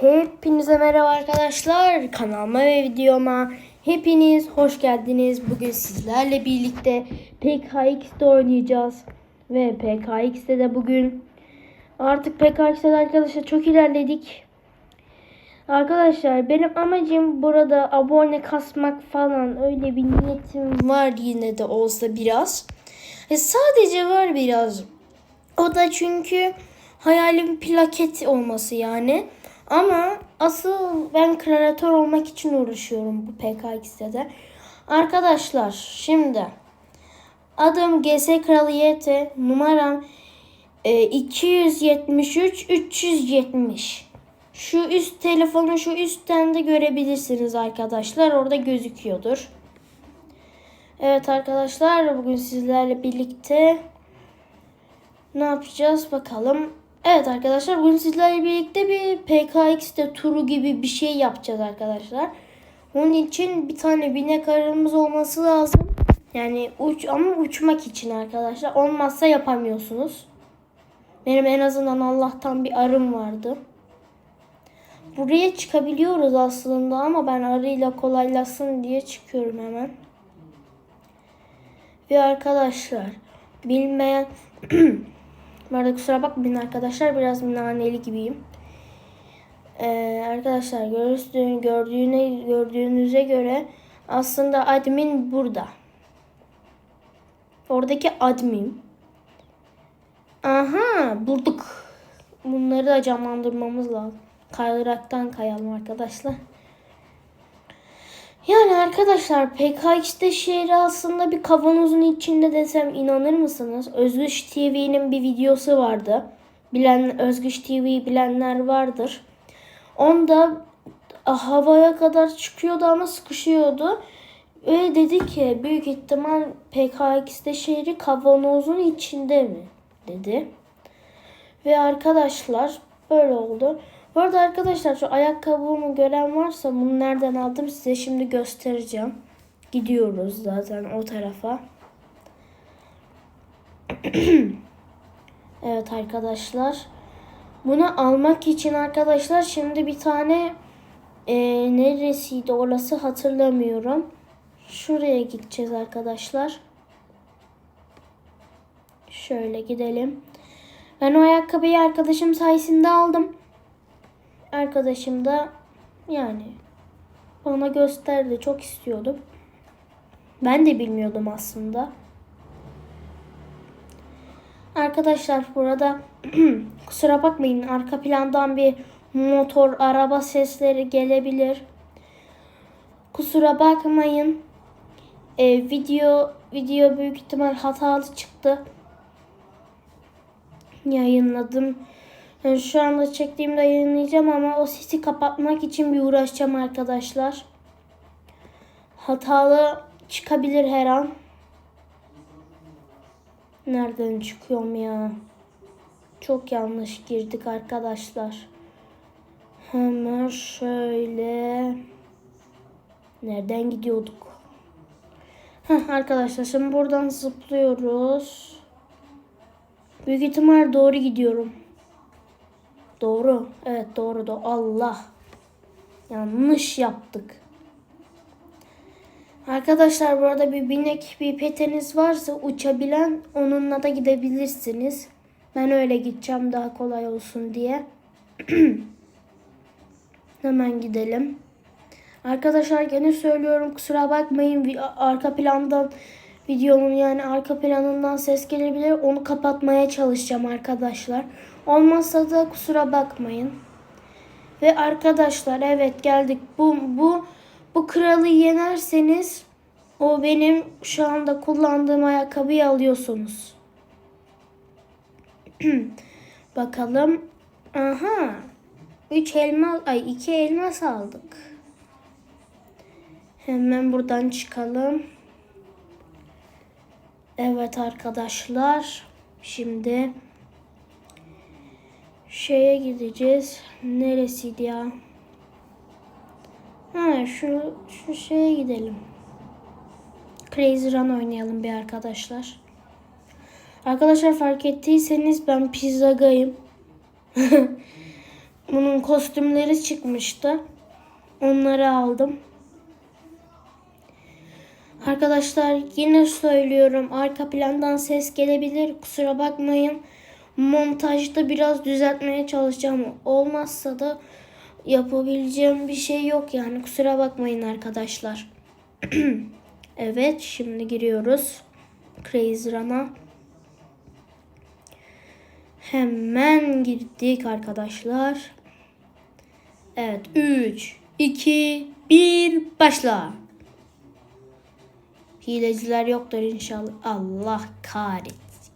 Hepinize merhaba arkadaşlar. Kanalıma ve videoma hepiniz hoş geldiniz. Bugün sizlerle birlikte PKX'de oynayacağız. Ve PKX'de de bugün artık PKX'de de arkadaşlar çok ilerledik. Arkadaşlar benim amacım burada abone kasmak falan öyle bir niyetim var yine de olsa biraz. E sadece var biraz. O da çünkü hayalim plaket olması yani. Ama asıl ben kreatör olmak için uğraşıyorum bu PKX'de de. Arkadaşlar şimdi adım GS Kralı YT numaram e, 273 370. Şu üst telefonu şu üstten de görebilirsiniz arkadaşlar. Orada gözüküyordur. Evet arkadaşlar bugün sizlerle birlikte ne yapacağız bakalım. Evet arkadaşlar bugün sizlerle birlikte bir PKX'de turu gibi bir şey yapacağız arkadaşlar. Onun için bir tane binek arabamız olması lazım. Yani uç ama uçmak için arkadaşlar. Olmazsa yapamıyorsunuz. Benim en azından Allah'tan bir arım vardı. Buraya çıkabiliyoruz aslında ama ben arıyla kolaylasın diye çıkıyorum hemen. Ve arkadaşlar bilmeyen Bu arada kusura bakmayın arkadaşlar biraz naneli gibiyim. Ee, arkadaşlar gördüğünüz, gördüğüne, gördüğünüze göre aslında admin burada. Oradaki admin. Aha bulduk. Bunları da canlandırmamız lazım. Kaydıraktan kayalım arkadaşlar. Yani arkadaşlar PKX'de şehri aslında bir kavanozun içinde desem inanır mısınız? Özgüç TV'nin bir videosu vardı. Bilen Özgüç TV'yi bilenler vardır. Onda havaya kadar çıkıyordu ama sıkışıyordu. Ve dedi ki büyük ihtimal PKX'de şehri kavanozun içinde mi? dedi. Ve arkadaşlar böyle oldu. Bu arada arkadaşlar şu ayakkabımı gören varsa bunu nereden aldım size şimdi göstereceğim. Gidiyoruz zaten o tarafa. evet arkadaşlar. Bunu almak için arkadaşlar şimdi bir tane e, neresiydi orası hatırlamıyorum. Şuraya gideceğiz arkadaşlar. Şöyle gidelim. Ben o ayakkabıyı arkadaşım sayesinde aldım arkadaşım da yani bana gösterdi. Çok istiyordum. Ben de bilmiyordum aslında. Arkadaşlar burada kusura bakmayın arka plandan bir motor araba sesleri gelebilir. Kusura bakmayın. Ee, video video büyük ihtimal hatalı çıktı. Yayınladım. Yani şu anda çektiğimde yayınlayacağım ama o sesi kapatmak için bir uğraşacağım arkadaşlar. Hatalı çıkabilir her an. Nereden çıkıyorum ya? Çok yanlış girdik arkadaşlar. Hemen şöyle. Nereden gidiyorduk? Heh, arkadaşlar şimdi buradan zıplıyoruz. Büyük ihtimal doğru gidiyorum. Doğru. Evet doğru da Allah. Yanlış yaptık. Arkadaşlar burada bir binek bir peteniz varsa uçabilen onunla da gidebilirsiniz. Ben öyle gideceğim daha kolay olsun diye. Hemen gidelim. Arkadaşlar gene söylüyorum kusura bakmayın arka plandan videonun yani arka planından ses gelebilir. Onu kapatmaya çalışacağım arkadaşlar. Olmazsa da kusura bakmayın. Ve arkadaşlar evet geldik. Bu bu bu kralı yenerseniz o benim şu anda kullandığım ayakkabıyı alıyorsunuz. Bakalım. Aha. 3 elma ay 2 elmas aldık. Hemen buradan çıkalım. Evet arkadaşlar. Şimdi şeye gideceğiz. Neresiydi ya? Ha şu şu şeye gidelim. Crazy Run oynayalım bir arkadaşlar. Arkadaşlar fark ettiyseniz ben pizzagayım. bunun kostümleri çıkmıştı. Onları aldım. Arkadaşlar yine söylüyorum arka plandan ses gelebilir kusura bakmayın. Montajda biraz düzeltmeye çalışacağım. Olmazsa da yapabileceğim bir şey yok yani kusura bakmayın arkadaşlar. evet şimdi giriyoruz. Crazy Run'a. Hemen girdik arkadaşlar. Evet 3, 2, 1 başla. Hileciler yoktur inşallah. Allah kahretsin.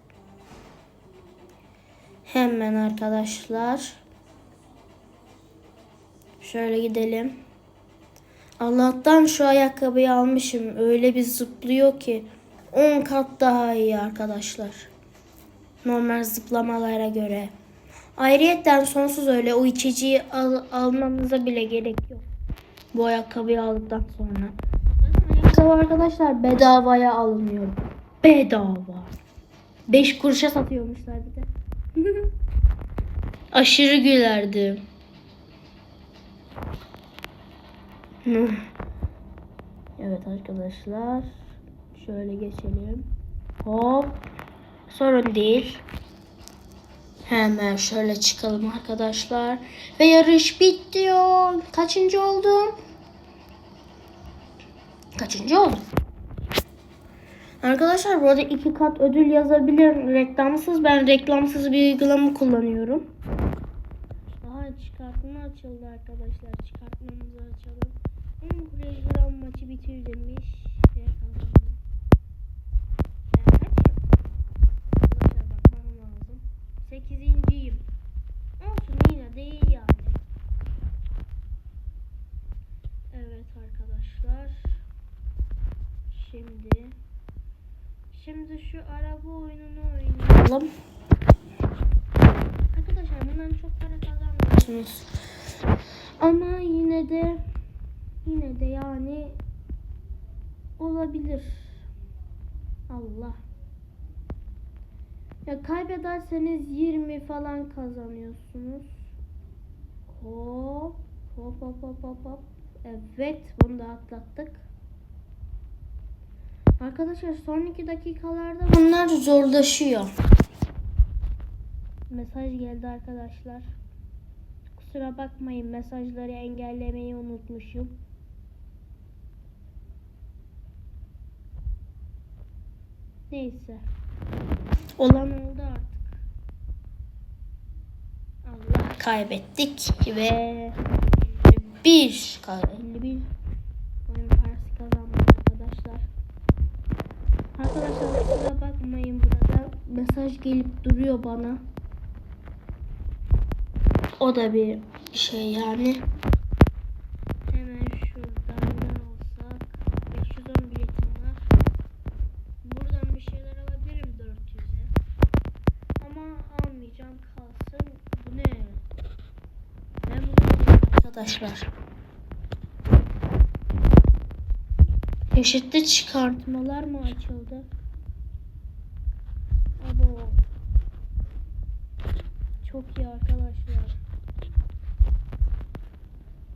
Hemen arkadaşlar. Şöyle gidelim. Allah'tan şu ayakkabıyı almışım. Öyle bir zıplıyor ki. 10 kat daha iyi arkadaşlar. Normal zıplamalara göre. Ayrıyetten sonsuz öyle o içeceği al, almanıza bile gerek yok. Bu ayakkabıyı aldıktan sonra. Ayakkabı arkadaşlar bedavaya alınıyor. Bedava. 5 kuruşa satıyormuşlar bir de. Aşırı gülerdim. evet arkadaşlar. Şöyle geçelim. Hop. Sorun değil. Hemen şöyle çıkalım arkadaşlar. Ve yarış bitti. Kaçıncı oldum? Kaçıncı oldum? Arkadaşlar burada iki kat ödül yazabilir reklamsız. Ben reklamsız bir uygulama kullanıyorum. Daha çıkartma açıldı arkadaşlar. Çıkartmamızı açalım. 10 Crazy maçı bitir demiş. Ve kazandım. Ben kaçım? Arkadaşlar bakmam lazım. 8.yim. Olsun yine değil yani. Evet arkadaşlar. Şimdi Şimdi şu araba oyununu oynayalım. Arkadaşlar bundan çok para kazanmıyorsunuz. Ama yine de yine de yani olabilir. Allah. Ya kaybederseniz 20 falan kazanıyorsunuz. Hop hop hop hop hop. Evet bunu da atlattık. Arkadaşlar son iki dakikalarda bunlar zorlaşıyor. Mesaj geldi arkadaşlar. Kusura bakmayın mesajları engellemeyi unutmuşum. Neyse. Olan oldu artık. Allah kaybettik ve bir 51 Arkadaşlar kusura bakmayın burada mesaj gelip duruyor bana. O da bir şey yani. Hemen şuradan ne alsak? 510 biletim var. Buradan bir şeyler alabilirim 400'e. Ama almayacağım kalsın. Bu ne? Ben bunu arkadaşlar. Çeşitli çıkartmalar mı açıldı? Abo. Çok iyi arkadaşlar.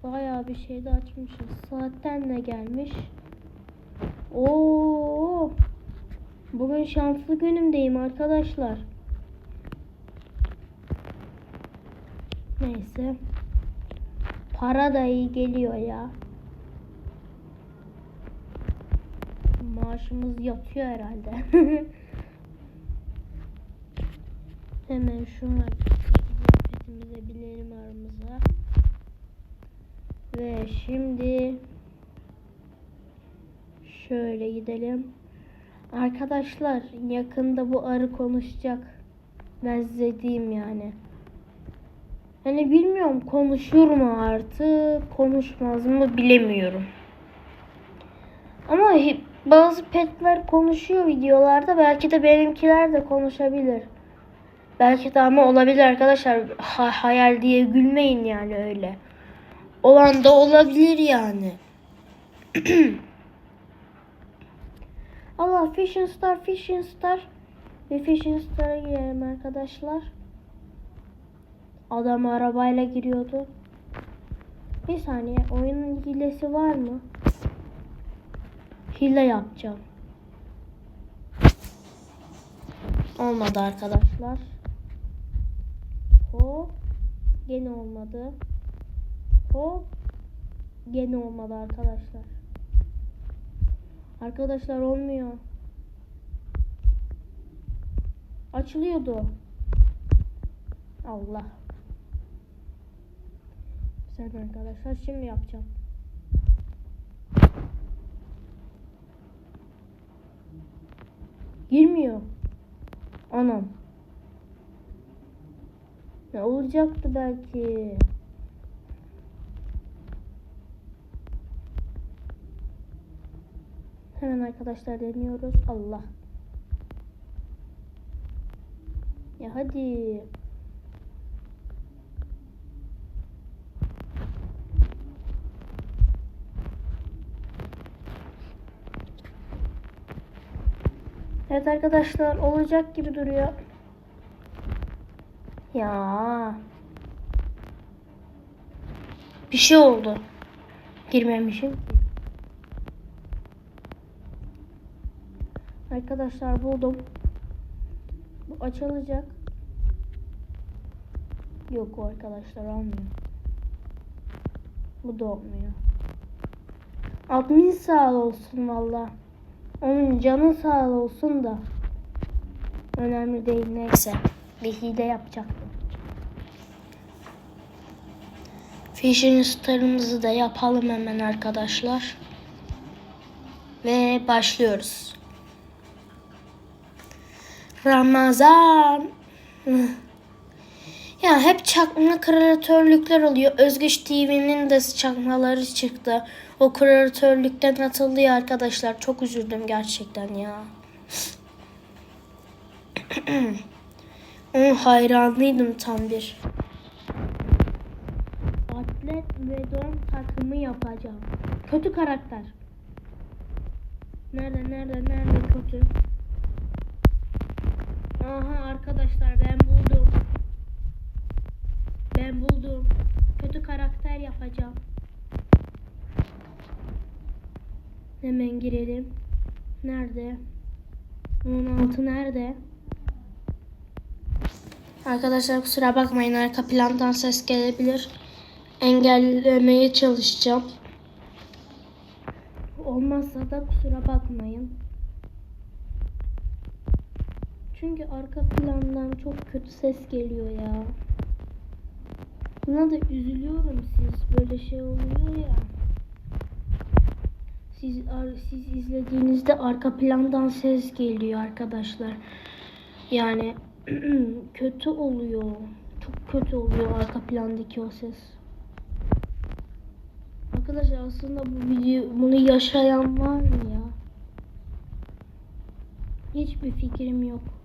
Bayağı bir şey de açmışız. Saatten de gelmiş. Oo. Bugün şanslı günümdeyim arkadaşlar. Neyse. Para da iyi geliyor ya. Maaşımız yatıyor herhalde. Hemen şunlar sepetimize binelim aramıza. Ve şimdi şöyle gidelim. Arkadaşlar yakında bu arı konuşacak. Ben size yani. Hani bilmiyorum konuşur mu artık konuşmaz mı bilemiyorum. Ama bazı petler konuşuyor videolarda. Belki de benimkiler de konuşabilir. Belki de ama olabilir arkadaşlar. Ha, hayal diye gülmeyin yani öyle. Olan da olabilir yani. Allah Fishing Star, Fishing Star. Bir Fishing Star'a girelim arkadaşlar. Adam arabayla giriyordu. Bir saniye oyunun hilesi var mı? Hile yapacağım. Olmadı arkadaşlar. Hop. Gene olmadı. Hop. Gene olmadı arkadaşlar. Arkadaşlar olmuyor. Açılıyordu. Allah. Güzel arkadaşlar şimdi yapacağım. Girmiyor. Anam. Ne olacaktı belki? Hemen arkadaşlar deniyoruz. Allah. Ya hadi. Evet arkadaşlar olacak gibi duruyor. Ya. Bir şey oldu. Girmemişim. Arkadaşlar buldum. Bu açılacak. Yok o arkadaşlar olmuyor. Bu da olmuyor. Admin sağ olsun valla. Onun canı sağ olsun da. Önemli değil neyse. Bir hile yapacaktım. Fishing starımızı da yapalım hemen arkadaşlar. Ve başlıyoruz. Ramazan. Ya hep çakma kreatörlükler oluyor. Özgüç TV'nin de çakmaları çıktı. O kreatörlükten atılıyor arkadaşlar. Çok üzüldüm gerçekten ya. Onun hayranıydım tam bir. Atlet ve don takımı yapacağım. Kötü karakter. Nerede nerede nerede kötü? Aha arkadaşlar ben buldum. Ben buldum. Kötü karakter yapacağım. Hemen girelim. Nerede? Onun altı nerede? Arkadaşlar kusura bakmayın arka plandan ses gelebilir. Engellemeye çalışacağım. Olmazsa da kusura bakmayın. Çünkü arka plandan çok kötü ses geliyor ya. Buna da üzülüyorum siz böyle şey oluyor ya. Siz siz izlediğinizde arka plandan ses geliyor arkadaşlar. Yani kötü oluyor. Çok kötü oluyor arka plandaki o ses. Arkadaşlar aslında bu video bunu yaşayan var mı ya? Hiçbir fikrim yok.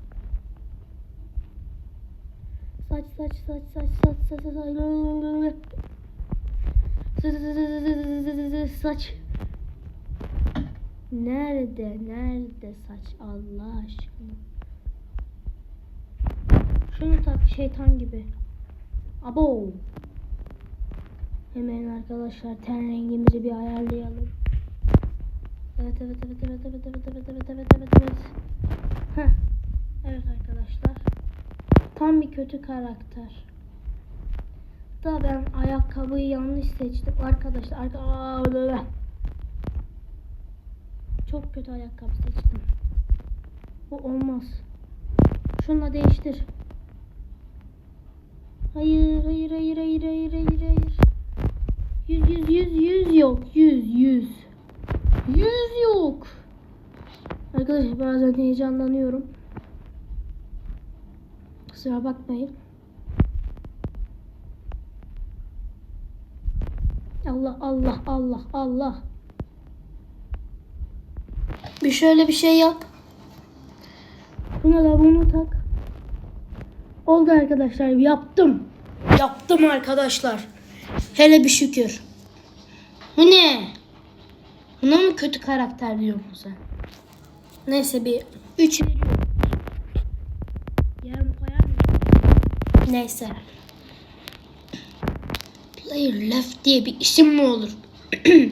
Saç saç saç saç saç saç saç saç. Saç. Nerede nerede saç Allah aşkına? Şunu tak şeytan gibi. Abo. Hemen arkadaşlar ten rengimizi bir ayarlayalım. Evet evet evet evet evet evet evet evet evet evet evet. Heh. Evet arkadaşlar Tam bir kötü karakter. Da ben ayakkabıyı yanlış seçtim arkadaşlar. Arka Aa. Çok kötü ayakkabı seçtim. Bu olmaz. Şunla değiştir. Hayır, hayır, hayır, hayır, hayır, hayır, hayır. Yüz, yüz, yüz, yüz yok. Yüz, yüz. Yüz yok. Arkadaşlar bazen heyecanlanıyorum. Kusura bakmayın. Allah Allah Allah Allah. Bir şöyle bir şey yap. Buna da bunu tak. Oldu arkadaşlar. Yaptım. Yaptım arkadaşlar. Hele bir şükür. Bu ne? Buna mı kötü karakter diyor musun sen? Neyse bir 3 veriyorum. Neyse. Slayer Left diye bir isim mi olur?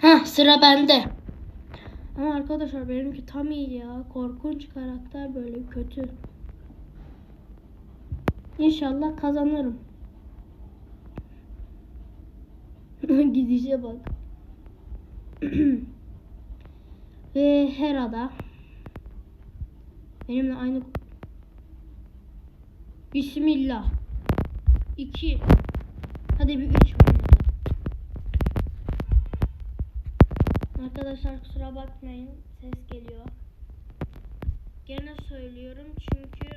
ha sıra bende. Ama arkadaşlar benimki tam iyi ya. Korkunç karakter böyle kötü. İnşallah kazanırım. Gidişe bak. Ve Hera'da benimle aynı Bismillah. 2 Hadi bir 3 oynayalım. Arkadaşlar kusura bakmayın. Ses geliyor. Gene söylüyorum çünkü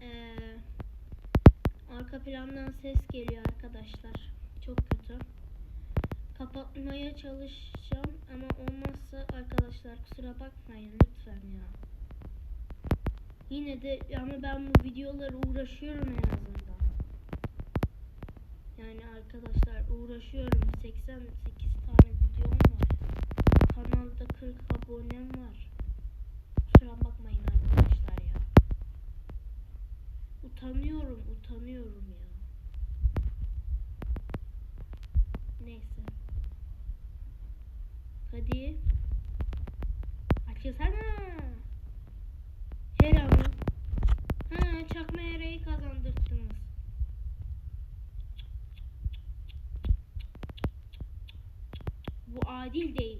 eee, arka plandan ses geliyor arkadaşlar. Çok kötü. Kapatmaya çalışacağım ama olmazsa arkadaşlar kusura bakmayın lütfen ya. Yine de ama ben bu videoları uğraşıyorum en azından. Yani arkadaşlar uğraşıyorum. 88 tane videom var. Kanalda 40 abonem var. Kusura bakmayın arkadaşlar ya. Utanıyorum, utanıyorum ya. Neyse. Hadi. Açılsana. Hera mı? Ha, çakma Hera'yı kazandırttınız. Bu adil değil.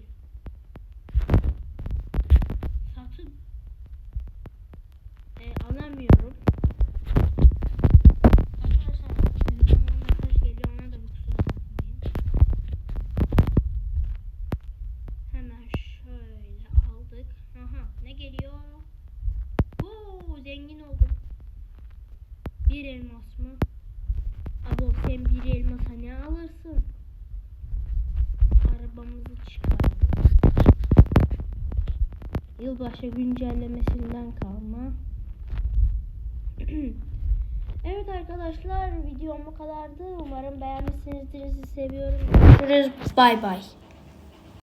Satın. E, alamıyorum. Bir kusura bakmayın. Hemen şöyle aldık. Aha ne geliyor? Oo zengin oldum. Bir elmas mı? Abo sen bir elmasa ne alırsın? Arabamızı çıkaralım. Yılbaşı güncellemesinden kalma. evet arkadaşlar videom bu kadardı. Umarım beğenmişsinizdir. Sizi seviyorum. Görüşürüz. Bay bay.